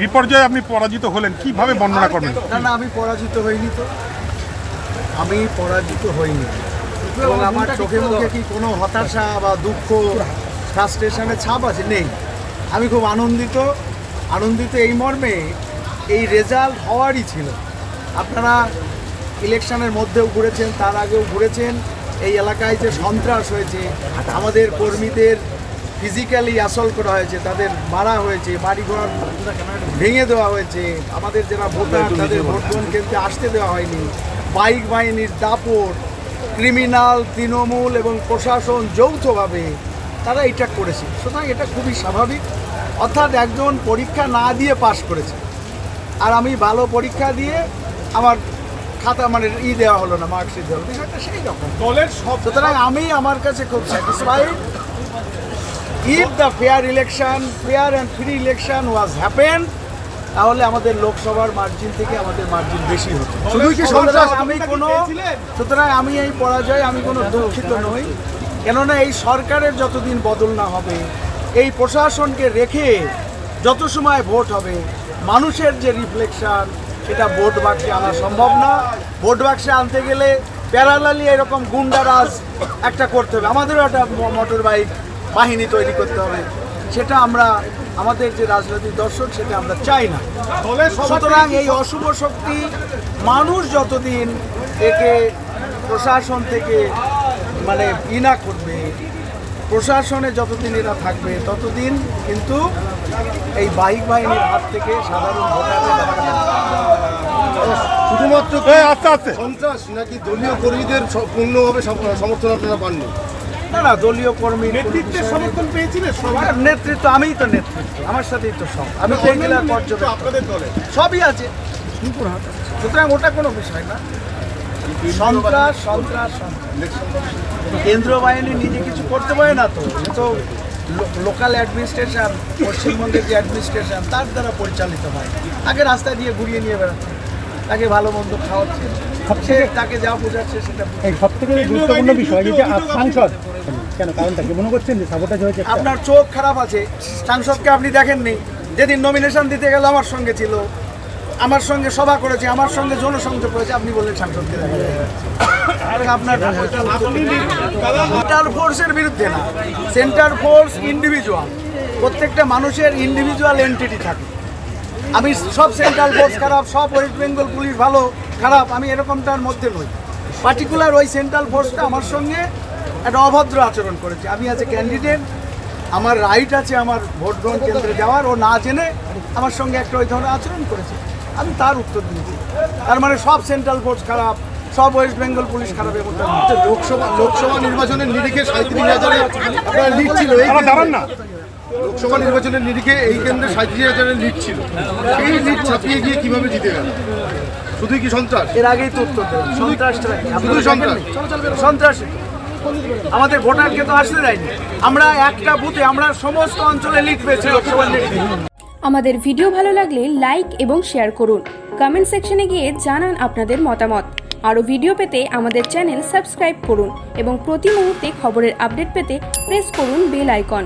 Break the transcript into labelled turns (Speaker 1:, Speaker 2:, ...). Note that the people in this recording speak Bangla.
Speaker 1: বিপর্যয়ে আপনি পরাজিত হলেন, কীভাবে বর্ণনা করবেন?
Speaker 2: না না, আমি পরাজিত হইনি তো। আমি পরাজিত হইনি। এবং আমার চোখে মুখে কি কোনো হতাশা বা দুঃখ, ফ্রাস্ট্রেশনের ছাপ আছে? নেই। আমি খুব আনন্দিত। আনন্দিত এই মর্মে এই রেজাল্ট হওয়ারই ছিল। আপনারা ইলেকশনের মধ্যেও ঘুরেছেন, তার আগেও ঘুরেছেন। এই এলাকায় যে সন্ত্রাস হয়েছে, আমাদের কর্মীদের ফিজিক্যালি আসল করা হয়েছে তাদের মারা হয়েছে বাড়িঘর ভেঙে দেওয়া হয়েছে। আমাদের যারা ভোটার তাদের ভোট গ্রহণ কেন্দ্রে আসতে দেওয়া হয়নি। বাইক বাহিনীর দাপট ক্রিমিনাল তৃণমূল এবং প্রশাসন যৌথভাবে তারা এটা করেছে। সুতরাং এটা খুবই স্বাভাবিক। অর্থাৎ একজন পরীক্ষা না দিয়ে পাশ করেছে। আর আমি ভালো পরীক্ষা দিয়ে আমার খাতা মানে ই দেওয়া হলো না মার্কশিট দেওয়া হলো। বিষয়টা সেই রকম।
Speaker 1: দলের সব
Speaker 2: সুতরাং আমি আমার কাছে খুব satisfied if the fair election fair and free election was happen তাহলে আমাদের লোকসভার মার্জিন থেকে আমাদের মার্জিন বেশি হতো। আমি কোনো সুতরাং আমি এই পরাজয় আমি কোনো দুঃখিত নই। কেননা এই সরকারের যতদিন বদল না হবে এই প্রশাসনকে রেখে যত সময় ভোট হবে মানুষের যে রিফ্লেকশন সেটা ভোট বাক্সে আনা সম্ভব না। ভোট বাক্সে আনতে গেলে প্যারালালি এরকম গুন্ডারাজ একটা করতে হবে। আমাদেরও একটা মোটর বাইক বাহিনী তৈরি করতে হবে সেটা আমরা আমাদের যে রাজনৈতিক দর্শক সেটা আমরা চাই না। সুতরাং এই অশুভ শক্তি মানুষ যতদিন একে প্রশাসন থেকে মানে ই না করবে প্রশাসনে যতদিন এরা থাকবে ততদিন কিন্তু এই বাইক বাহিনীর হাত থেকে সাধারণ ভোটাররা
Speaker 3: শুধুমাত্র
Speaker 1: আস্তে আস্তে।
Speaker 3: সন্ত্রাস নাকি দলীয় কর্মীদের পূর্ণভাবে সমর্থন আপনারা পাননি?
Speaker 2: না না দলীয় কর্মী
Speaker 1: নেতৃত্বের সমর্থন পেয়েছিলেন সবাই
Speaker 2: আমার নেতৃত্ব আমিই তো নেতৃত্ব আমার সাথেই তো সব। আমি তো জেলার পর্যটক
Speaker 1: আপনাদের দলে?
Speaker 2: সবই আছে। সুতরাং ওটা কোনো বিষয় না। সন্ত্রাস সন্ত্রাস সন্ত্রাস। কেন্দ্র বাহিনী নিজে কিছু করতে পারে না তো? তো লোকাল অ্যাডমিনিস্ট্রেশন পশ্চিমবঙ্গের যে অ্যাডমিনিস্ট্রেশন তার দ্বারা পরিচালিত হয়। আগে রাস্তায় দিয়ে ঘুরিয়ে নিয়ে বেড়াচ্ছে। তাকে ভালো মন্দ খাওয়াচ্ছে। সে তাকে যা বোঝাচ্ছে সেটা
Speaker 4: সব থেকে গুরুত্বপূর্ণ বিষয় যে
Speaker 2: আপনার চোখ খারাপ আছে। সাংসদকে আপনি দেখেননি? যেদিন নমিনেশন দিতে গেল, আমার সঙ্গে ছিল। আমার সঙ্গে সভা করেছে, আমার সঙ্গে জনসংযোগ করেছে, আপনি বললেন সাংসদকে আপনার সেন্ট্রাল ফোর্সের বিরুদ্ধে না। সেন্টার ফোর্স ইন্ডিভিজুয়াল প্রত্যেকটা মানুষের ইন্ডিভিজুয়াল এন্টিটি থাকে। আমি সব সেন্ট্রাল ফোর্স খারাপ, সব ওয়েস্ট বেঙ্গল পুলিশ ভালো, খারাপ। আমি এরকমটার মধ্যে নই। পার্টিকুলার ওই সেন্ট্রাল ফোর্সটা আমার সঙ্গে একটা অভদ্র আচরণ করেছে। আমি আজ ক্যান্ডিডেট আমার রাইট আছে আমার ভোট গ্রহণ কেন্দ্রে যাওয়ার ও না জেনে আমার সঙ্গে একটা ওই ধরনের আচরণ করেছে। আমি তার উত্তর দিয়েছি। তার মানে সব সেন্ট্রাল ফোর্স খারাপ সব ওয়েস্ট বেঙ্গল পুলিশ খারাপ এমনটা নয়।
Speaker 3: লোকসভা লোকসভা নির্বাচনের নিরিখে সাঁত্রিশ হাজারে আপনার লিড ছিল এই
Speaker 1: দাঁড়ান না।
Speaker 3: লোকসভা নির্বাচনের নিরিখে এই কেন্দ্রে সাঁত্রিশ হাজারের লিড ছিল। সেই লিড ছাপিয়ে গিয়ে কীভাবে জিতে গেল? শুধুই কি সন্ত্রাস?
Speaker 2: এর আগেই তো উত্তর দেবেন সন্ত্রাসটা কি? আপনারা
Speaker 3: শুধু সন্ত্রাস।
Speaker 2: সন্ত্রাসী। আমাদের ভোটারকে তো আসতে দেয়নি। আমরা একটা বুথে, আমরা সমস্ত অঞ্চলে লিড পেয়েছি
Speaker 5: আমাদের ভিডিও ভালো লাগলে লাইক এবং শেয়ার করুন। কমেন্ট সেকশনে গিয়ে জানান আপনাদের মতামত। আরও ভিডিও পেতে আমাদের চ্যানেল সাবস্ক্রাইব করুন এবং প্রতি মুহূর্তে খবরের আপডেট পেতে প্রেস করুন বেল আইকন।